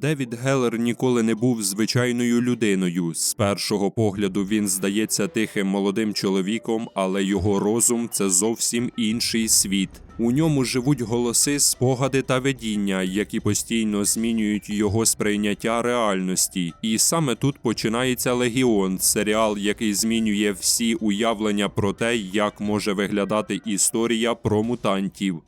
Девід Геллер ніколи не був звичайною людиною. З першого погляду він здається тихим молодим чоловіком, але його розум це зовсім інший світ. У ньому живуть голоси, спогади та видіння, які постійно змінюють його сприйняття реальності. І саме тут починається Легіон, серіал, який змінює всі уявлення про те, як може виглядати історія про мутантів.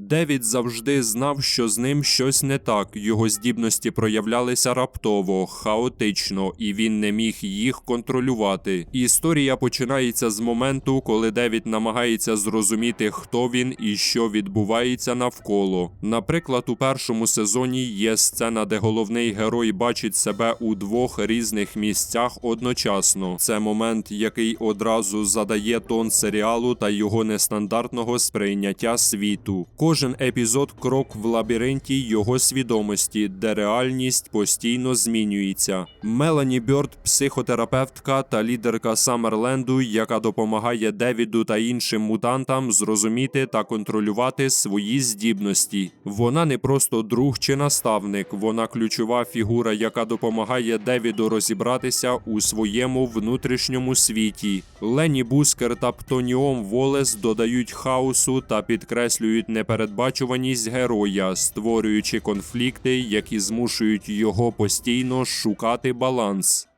Девід завжди знав, що з ним щось не так. Його здібності проявлялися раптово, хаотично, і він не міг їх контролювати. Історія починається з моменту, коли Девід намагається зрозуміти, хто він і що відбувається навколо. Наприклад, у першому сезоні є сцена, де головний герой бачить себе у двох різних місцях одночасно. Це момент, який одразу задає тон серіалу та його нестандартного сприйняття світу. Кожен епізод крок в лабіринті його свідомості, де реальність постійно змінюється. Мелані Бьорд, психотерапевтка та лідерка Самерленду, яка допомагає Девіду та іншим мутантам зрозуміти та контролювати свої здібності. Вона не просто друг чи наставник, вона ключова фігура, яка допомагає Девіду розібратися у своєму внутрішньому світі. Лені Бускер та Птоніом Волес додають хаосу та підкреслюють непередбачуваність героя, створюючи конфлікти, які змушують його постійно шукати баланс.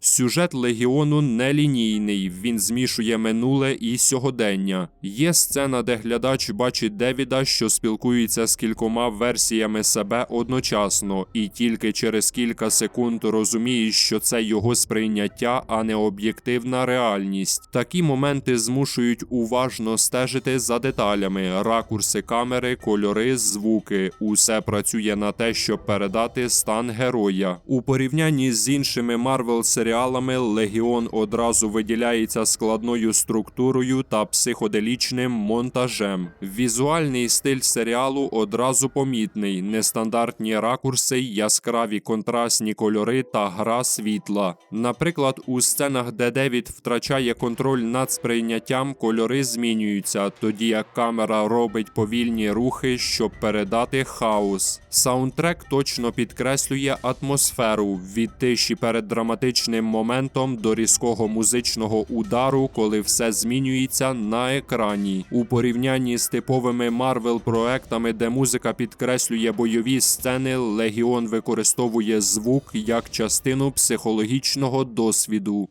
Сюжет легіону нелінійний, він змішує минуле і сьогодення. Є сцена, де глядач бачить Девіда, що спілкується з кількома версіями себе одночасно, і тільки через кілька секунд розуміє, що це його сприйняття, а не об'єктивна реальність. Такі моменти змушують уважно стежити за деталями, ракурси камери, кольори, звуки. Усе працює на те, щоб передати стан героя. У порівнянні з іншими Марвел серіалами Легіон одразу виділяється складною структурою та психоделічним монтажем. Візуальний стиль серіалу одразу помітний, нестандартні ракурси, яскраві контрастні кольори та гра світла. Наприклад, у сценах, де Девід втрачає контроль над сприйняттям, кольори змінюються, тоді як камера робить повільні рухи, щоб передати хаос. Саундтрек точно підкреслює атмосферу від тиші перед драматичним моментом до різкого музичного удару, коли все змінюється на екрані. У порівнянні з типовими Марвел проектами, де музика підкреслює бойові сцени, Легіон використовує звук як частину психологічного досвіду.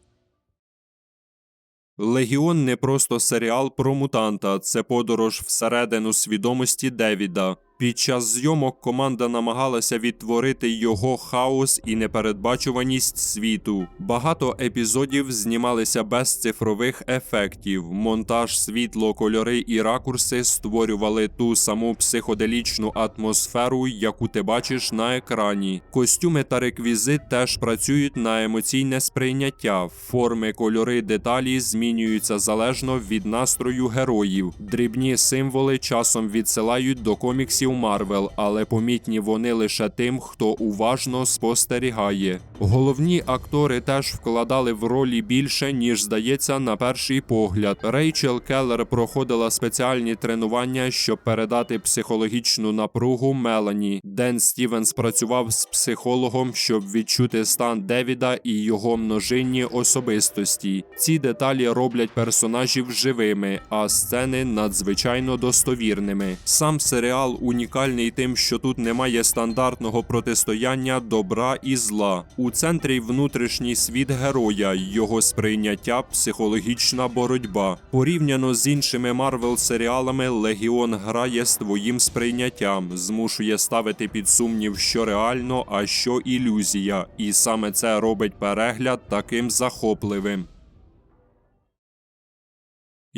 Легіон не просто серіал про мутанта, це подорож всередину свідомості Девіда. Під час зйомок команда намагалася відтворити його хаос і непередбачуваність світу. Багато епізодів знімалися без цифрових ефектів. Монтаж, світло, кольори і ракурси створювали ту саму психоделічну атмосферу, яку ти бачиш на екрані. Костюми та реквізит теж працюють на емоційне сприйняття. Форми, кольори, деталі змінюються залежно від настрою героїв. Дрібні символи часом відсилають до коміксів Марвел, але помітні вони лише тим, хто уважно спостерігає. Головні актори теж вкладали в ролі більше, ніж здається на перший погляд. Рейчел Келлер проходила спеціальні тренування, щоб передати психологічну напругу Мелані. Ден Стівенс працював з психологом, щоб відчути стан Девіда і його множинні особистості. Ці деталі роблять персонажів живими, а сцени надзвичайно достовірними. Сам серіал унікальний тим, що тут немає стандартного протистояння добра і зла. У центрі внутрішній світ героя, його сприйняття, психологічна боротьба. Порівняно з іншими Марвел серіалами, Легіон грає з твоїм сприйняттям, змушує ставити під сумнів, що реально, а що ілюзія, і саме це робить перегляд таким захопливим.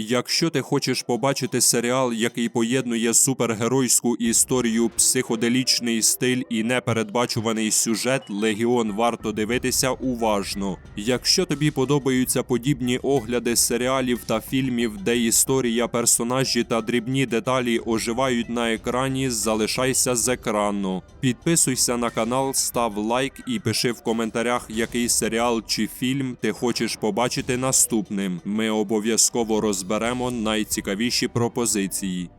Якщо ти хочеш побачити серіал, який поєднує супергеройську історію, психоделічний стиль і непередбачуваний сюжет, Легіон варто дивитися уважно. Якщо тобі подобаються подібні огляди серіалів та фільмів, де історія, персонажі та дрібні деталі оживають на екрані, залишайся з екрану. Підписуйся на канал, став лайк і пиши в коментарях, який серіал чи фільм ти хочеш побачити наступним. Ми обов'язково розберемо найцікавіші пропозиції.